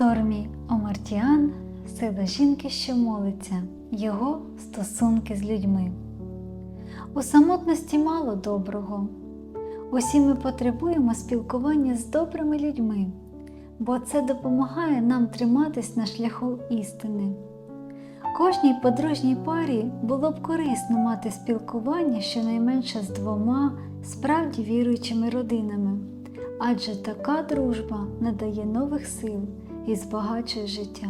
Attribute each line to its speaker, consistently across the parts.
Speaker 1: Стормі Омартіан сила жінки, що молиться, його стосунки з людьми. У самотності мало доброго. Усі ми потребуємо спілкування з добрими людьми, бо це допомагає нам триматись на шляху істини. Кожній подружній парі було б корисно мати спілкування щонайменше з двома справді віруючими родинами, адже така дружба надає нових сил і збагачує життя.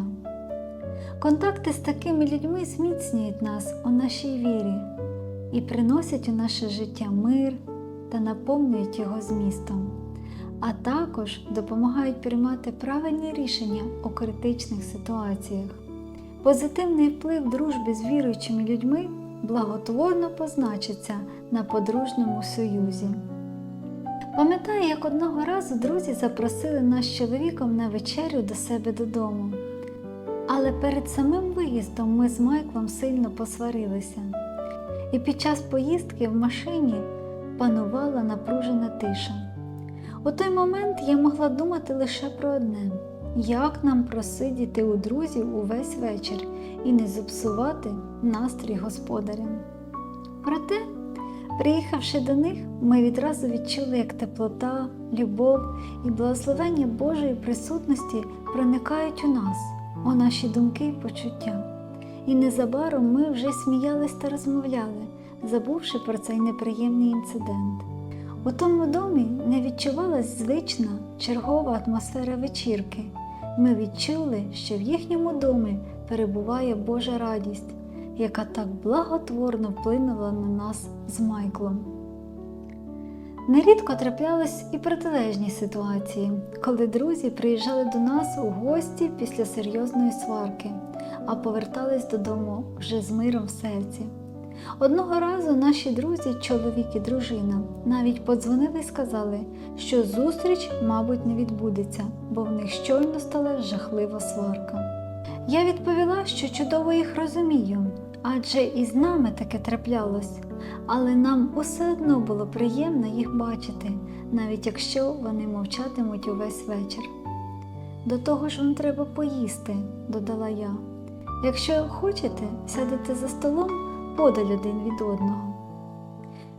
Speaker 1: Контакти з такими людьми зміцнюють нас у нашій вірі і приносять у наше життя мир та наповнюють його змістом, а також допомагають приймати правильні рішення у критичних ситуаціях. Позитивний вплив дружби з віруючими людьми благотворно позначиться на подружньому союзі. Пам'ятаю, як одного разу друзі запросили нас з чоловіком на вечерю до себе додому. Але перед самим виїздом ми з Майклом сильно посварилися. І під час поїздки в машині панувала напружена тиша. У той момент я могла думати лише про одне: як нам просидіти у друзів увесь вечір і не зіпсувати настрій господарям. Проте, приїхавши до них, ми відразу відчули, як теплота, любов і благословення Божої присутності проникають у нас, у наші думки і почуття. І незабаром ми вже сміялись та розмовляли, забувши про цей неприємний інцидент. У тому домі не відчувалась звична чергова атмосфера вечірки. Ми відчули, що в їхньому домі перебуває Божа радість, яка так благотворно вплинула на нас з Майклом. Нерідко траплялись і протилежні ситуації, коли друзі приїжджали до нас у гості після серйозної сварки, а повертались додому вже з миром в серці. Одного разу наші друзі, чоловік і дружина, навіть подзвонили і сказали, що зустріч, мабуть, не відбудеться, бо в них щойно стала жахлива сварка. Я відповіла, що чудово їх розумію, адже і з нами таке траплялось, але нам усе одно було приємно їх бачити, навіть якщо вони мовчатимуть увесь вечір. До того ж вам треба поїсти, додала я. Якщо хочете, сядете за столом подаль один від одного.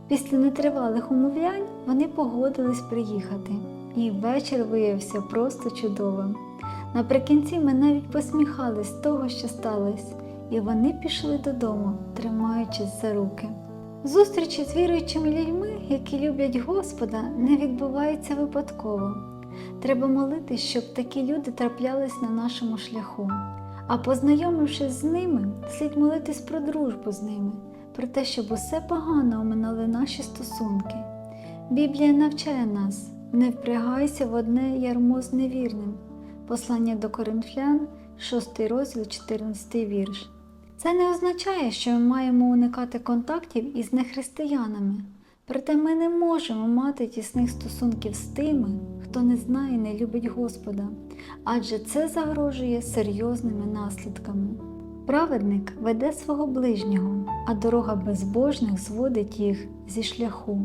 Speaker 1: Після нетривалих умовлянь вони погодились приїхати, і вечір виявився просто чудовим. Наприкінці ми навіть посміхались з того, що сталося, і вони пішли додому, тримаючись за руки. Зустрічі з віруючими людьми, які люблять Господа, не відбуваються випадково. Треба молитись, щоб такі люди траплялись на нашому шляху. А познайомившись з ними, слід молитись про дружбу з ними, про те, щоб усе погано оминали наші стосунки. Біблія навчає нас не впрягайся в одне ярмо з невірним. Послання до Коринфлян, 6 розділ, 14 вірш. Це не означає, що ми маємо уникати контактів із нехристиянами, проте ми не можемо мати тісних стосунків з тими, хто не знає і не любить Господа, адже це загрожує серйозними наслідками. Праведник веде свого ближнього, а дорога безбожних зводить їх зі шляху.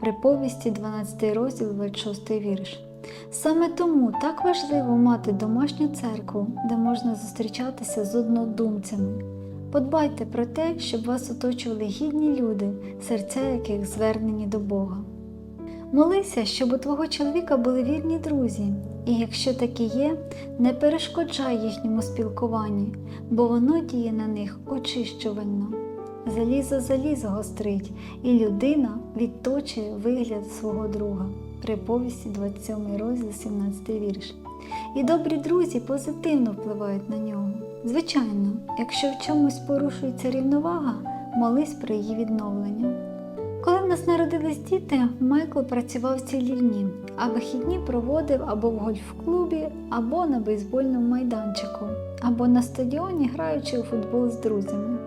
Speaker 1: Приповісті 12 розділ 26 вірш. Саме тому так важливо мати домашню церкву, де можна зустрічатися з однодумцями. Подбайте про те, щоб вас оточували гідні люди, серця яких звернені до Бога. Молися, щоб у твого чоловіка були вірні друзі, і якщо такі є, не перешкоджай їхньому спілкуванні, бо воно діє на них очищувально. Залізо залізо гострить, і людина відточує вигляд свого друга. Приповісті 27 розділ 17 вірш. І добрі друзі позитивно впливають на нього. Звичайно, якщо в чомусь порушується рівновага, молись про її відновлення. Коли в нас народились діти, Майкл працював цілі дні, а вихідні проводив або в гольф-клубі, або на бейсбольному майданчику, або на стадіоні, граючи у футбол з друзями.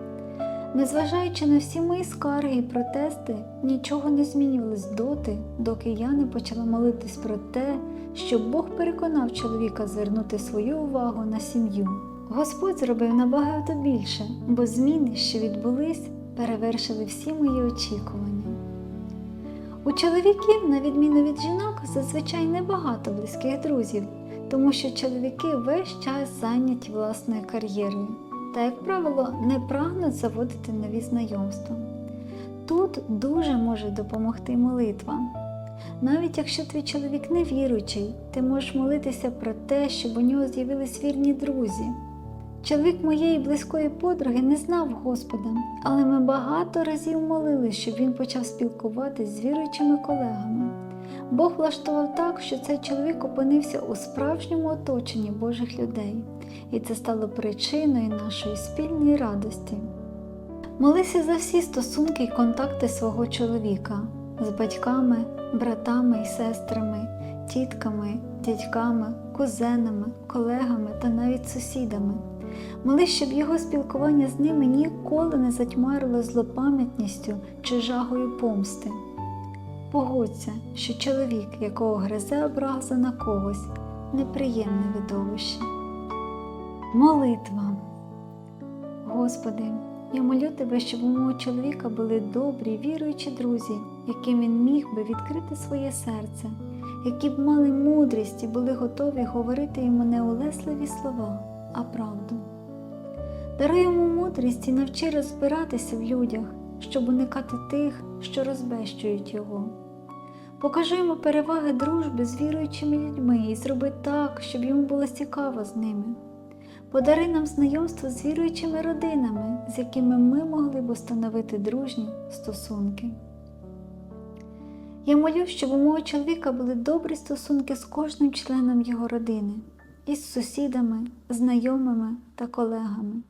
Speaker 1: Незважаючи на всі мої скарги і протести, нічого не змінювалось доти, доки я не почала молитись про те, щоб Бог переконав чоловіка звернути свою увагу на сім'ю. Господь зробив набагато більше, бо зміни, що відбулись, перевершили всі мої очікування. У чоловіків, на відміну від жінок, зазвичай небагато близьких друзів, тому що чоловіки весь час зайняті власною кар'єрою та, як правило, не прагнуть заводити нові знайомства. Тут дуже може допомогти молитва. Навіть якщо твій чоловік не віруючий, ти можеш молитися про те, щоб у нього з'явились вірні друзі. Чоловік моєї близької подруги не знав Господа, але ми багато разів молили, щоб він почав спілкуватись з віруючими колегами. Бог влаштував так, що цей чоловік опинився у справжньому оточенні Божих людей, і це стало причиною нашої спільної радості. Молися за всі стосунки і контакти свого чоловіка з батьками, братами і сестрами, тітками, дядьками, кузенами, колегами та навіть сусідами. Молись, щоб його спілкування з ними ніколи не затьмарило злопам'ятністю чи жагою помсти. Погодься, що чоловік, якого гризе образа на когось, неприємне видовище. Молитва. Господи, я молю тебе, щоб у мого чоловіка були добрі, віруючі друзі, яким він міг би відкрити своє серце, які б мали мудрість і були готові говорити йому не улесливі слова, а правду. Даруй йому мудрість і навчи розбиратися в людях, щоб уникати тих, що розбещують його. Покажи йому переваги дружби з віруючими людьми і зроби так, щоб йому було цікаво з ними. Подари нам знайомство з віруючими родинами, з якими ми могли б установити дружні стосунки. Я молю, щоб у мого чоловіка були добрі стосунки з кожним членом його родини, із сусідами, знайомими та колегами.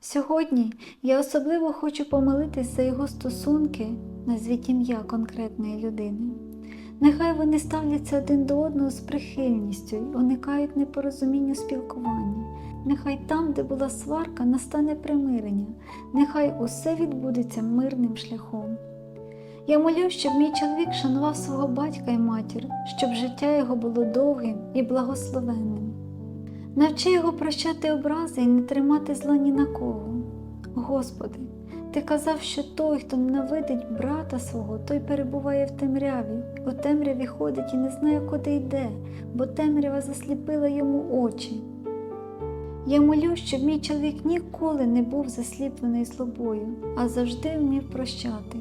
Speaker 1: Сьогодні я особливо хочу помолитись за його стосунки, назвіть ім'я конкретної людини. Нехай вони ставляться один до одного з прихильністю й уникають непорозуміння у спілкуванні. Нехай там, де була сварка, настане примирення, нехай усе відбудеться мирним шляхом. Я молю, щоб мій чоловік шанував свого батька і матір, щоб життя його було довгим і благословенним. Навчи його прощати образи і не тримати зла ні на кого. Господи, ти казав, що той, хто ненавидить брата свого, той перебуває в темряві, у темряві ходить і не знає, куди йде, бо темрява засліпила йому очі. Я молю, щоб мій чоловік ніколи не був засліплений злобою, а завжди вмів прощати.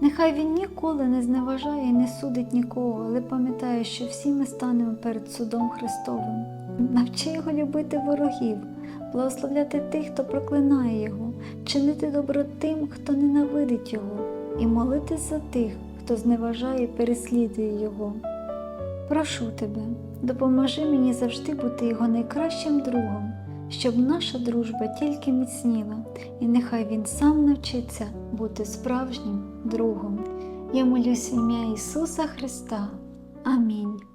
Speaker 1: Нехай він ніколи не зневажає і не судить нікого, але пам'ятає, що всі ми станемо перед судом Христовим. Навчи його любити ворогів, благословляти тих, хто проклинає його, чинити добро тим, хто ненавидить його, і молитись за тих, хто зневажає і переслідує його. Прошу тебе, допоможи мені завжди бути його найкращим другом, щоб наша дружба тільки міцніла, і нехай він сам навчиться бути справжнім другом. Я молюсь ім'я Ісуса Христа. Амінь.